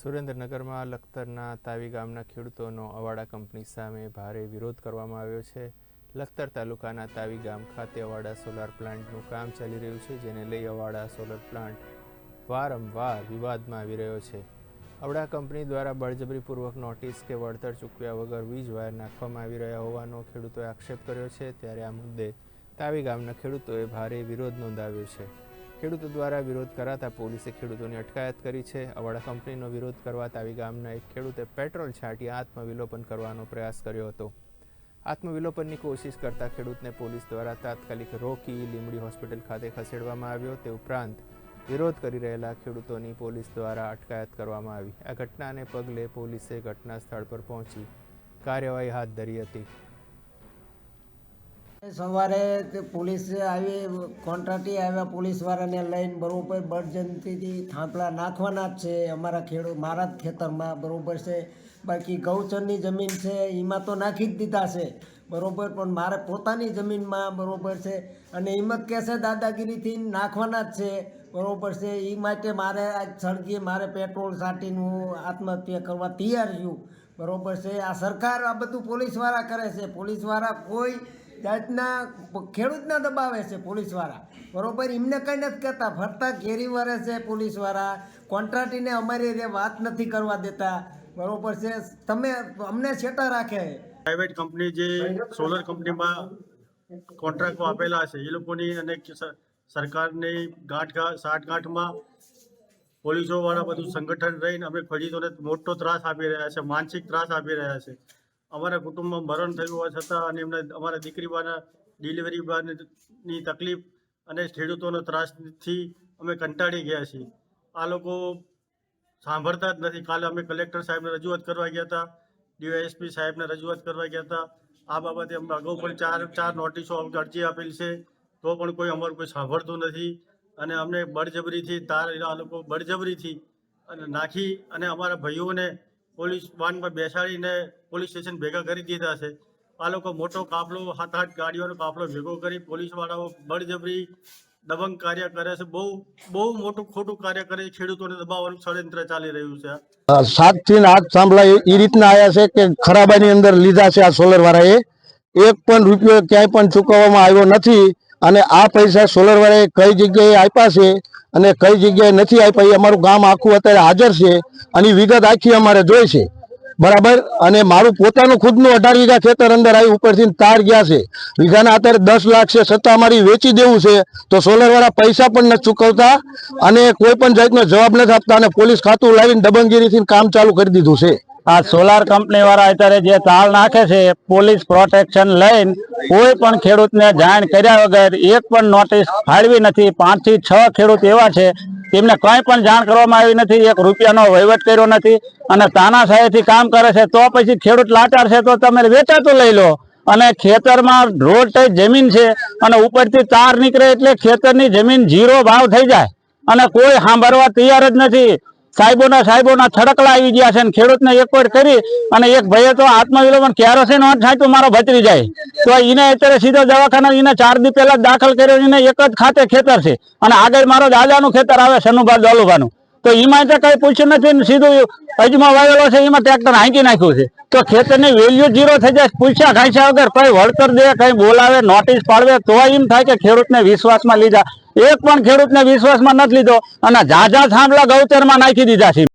સુરેન્દ્રનગરમાં લખતરના તાવી ગામના ખેડૂતોનો અવાડા કંપની સામે ભારે વિરોધ કરવામાં આવ્યો છે. લખતર તાલુકાના તાવી ગામ ખાતે અવાડા સોલાર પ્લાન્ટનું કામ ચાલી રહ્યું છે, જેને લઈ અવાડા સોલર પ્લાન્ટ વારંવાર વિવાદમાં આવી રહ્યો છે. અવડા કંપની દ્વારા બળજબરીપૂર્વક નોટિસ કે વળતર ચૂકવ્યા વગર વીજ વાયર નાખવામાં આવી રહ્યા હોવાનો ખેડૂતોએ આક્ષેપ કર્યો છે, ત્યારે આ મુદ્દે તાવી ગામના ખેડૂતોએ ભારે વિરોધ નોંધાવ્યો છે. ખેડૂતો દ્વારા વિરોધ કરાતા પોલીસે ખેડૂતોની અટકાયત કરી છે. અવાડા કંપનીનો વિરોધ કરવા તાવી ગામના એક ખેડૂતે પેટ્રોલ છાંટી આત્મવિલોપન કરવાનો પ્રયાસ કર્યો હતો. આત્મવિલોપનની કોશિશ કરતા ખેડૂતને પોલીસ દ્વારા તાત્કાલિક રોકી લીંબડી હોસ્પિટલ ખાતે ખસેડવામાં આવ્યો. તે ઉપરાંત વિરોધ કરી રહેલા ખેડૂતોની પોલીસ દ્વારા અટકાયત કરવામાં આવી. આ ઘટનાને પગલે પોલીસે ઘટના સ્થળ પર પહોંચી કાર્યવાહી હાથ ધરી હતી. સવારે પોલીસ આવી કોન્ટ્રાક્ટી આવ્યા પોલીસવાળાને લઈને બરોબર બળજંતીથી થાંભલા નાખવાના જ છે. અમારા ખેડૂત મારા જ ખેતરમાં બરોબર છે. બાકી ગૌચરની જમીન છે, એમાં તો નાખી જ દીધા છે. બરોબર, પણ મારે પોતાની જમીનમાં બરોબર છે. અને હિંમત કહેશે દાદાગીરીથી નાખવાના જ છે. બરોબર છે. એ માટે મારે આજ સળગીએ મારે પેટ્રોલ સાટીને હું આત્મહત્યા કરવા તૈયાર છું. બરોબર છે. આ સરકાર આ બધું પોલીસવાળા કરે છે. પોલીસવાળા કોઈ જાતના ખેડૂતના દબાવે છે પોલીસવાળા. બરોબર? એમને કંઈ નથી કહેતા. ફરતા ઘેરી વરે છે પોલીસવાળા. કોન્ટ્રાક્ટીને અમારી રીતે વાત નથી કરવા દેતા. બરોબર છે? તમે અમને છેટા રાખે. પ્રાઇવેટ કંપની જે સોલર કંપનીમાં કોન્ટ્રાક્ટો આપેલા છે, એ લોકોની અને સરકારની ગાંઠ સાઠગાંઠમાં પોલીસોવાળા બધું સંગઠન રહીને અમે ખેડૂતોને મોટો ત્રાસ આપી રહ્યા છે, માનસિક ત્રાસ આપી રહ્યા છે. અમારા કુટુંબમાં મરણ થયું હોવા છતાં અને એમને અમારા દીકરી બાના ડિલિવરી બાની તકલીફ અને ખેડૂતોનો ત્રાસથી અમે કંટાળી ગયા છીએ. આ લોકો સાંભળતા જ નથી. કાલે અમે કલેક્ટર સાહેબને રજૂઆત કરવા ગયા હતા, ડીવાયએસપી સાહેબને રજૂઆત કરવા ગયા હતા. આ બાબતે અમે અગાઉ પણ ચાર ચાર નોટિસો અરજી આપેલી છે. તો પણ કોઈ અમારું કોઈ સાંભળતું નથી અને અમને બળજબરીથી તાર, આ લોકો બળજબરીથી અને નાખી અને અમારા ભાઈઓને પોલીસ વાનમાં બેસાડીને પોલીસ સ્ટેશન ભેગા કરી દીધા છે. આ લોકો મોટો કાફલો સાત આઠ ગાડીઓનો કાફલો ભેગો કરી પોલીસવાળાઓ બળજબરી દબંગ કાર્ય કરે છે. બહુ બહુ મોટું ખોટું કાર્ય કરે છે. ખેડૂતોને દબાવવાનું ષડયંત્ર ચાલી રહ્યું છે. સાતથી આઠ થાંભલા એ રીતના આવ્યા છે કે ખરાબાની અંદર લીધા છે આ સોલર વાળાએ એક પણ રૂપિયો ક્યાંય પણ ચૂકવવામાં આવ્યો નથી અને આ પૈસા સોલર વાળાએ કઈ જગ્યાએ આપ્યા છે અને કઈ જગ્યાએ નથી આપ્યા એ અમારું ગામ આખું અત્યારે હાજર છે અને વિગત આખી અમારે જોઈ છે. બરાબર? અને મારું પોતાનું ખુદનું અઢાર વીઘા ખેતર અંદર આવી ઉપરથી તાર ગયા છે. વીઘાના અત્યારે દસ લાખ છે છતાં અમારી વેચી દેવું છે. તો સોલરવાળા પૈસા પણ નથી ચૂકવતા અને કોઈ પણ જાતનો જવાબ નથી આપતા અને પોલીસ ખાતું લાવીને દબંગગીરીથી કામ ચાલુ કરી દીધું છે. આ સોલાર કંપની વાળા અત્યારે જે તાળ નાખે છે પોલીસ પ્રોટેક્શન લઈને કોઈ પણ ખેડૂતને જાણ કર્યા વગર એક પણ નોટિસ ફાળવી નથી. પાંચથી છ ખેડૂત એવા છે, તેમને કંઈ પણ જાણ કરવામાં આવી નથી, એક રૂપિયાનો વહીવટ કર્યો નથી અને તાનાશાહીથી કામ કરે છે, તો પછી ખેડૂત લાચાર છે, તો તમે વેચાતું લઈ લો. અને ખેતરમાં રોડ ટાઈપ જમીન છે અને ઉપરથી તાર નીકળે એટલે ખેતરની જમીન જીરો ભાવ થઈ જાય અને કોઈ સાંભળવા તૈયાર જ નથી. સાહેબોના સાહેબોના થડકલા આવી ગયા છે અને ખેડૂતને એક વાર કરી અને એક ભાઈએ તો આત્મવિલોપન કેરોસીન તો મારો ભત્રી જાય. તો એને અત્યારે સીધો દવાખાના એને ચાર દી પહેલા દાખલ કર્યો એને એક જ ખાતે ખેતર છે. અને આગળ મારો દાદાનું ખેતર આવે સનુભા દોલુભાનું. તો એમાં તો કઈ પૂછ્યું નથી સીધું અજમાં વાવેલો છે એમાં ટ્રેક્ટર હાંકી નાખ્યું છે. તો ખેતરની વેલ્યુ જીરો થઈ જાય, પૂછ્યા ખાંચ્યા વગર કઈ વળતર દે, કઈ બોલાવે નોટિસ પાડવે, તો એમ થાય કે ખેડૂતને વિશ્વાસમાં લીધા. એક પણ ખેડૂતને વિશ્વાસમાં નથી લીધો અને ઝાઝા થાંભલા ગૌચરમાં નાખી દીધા છે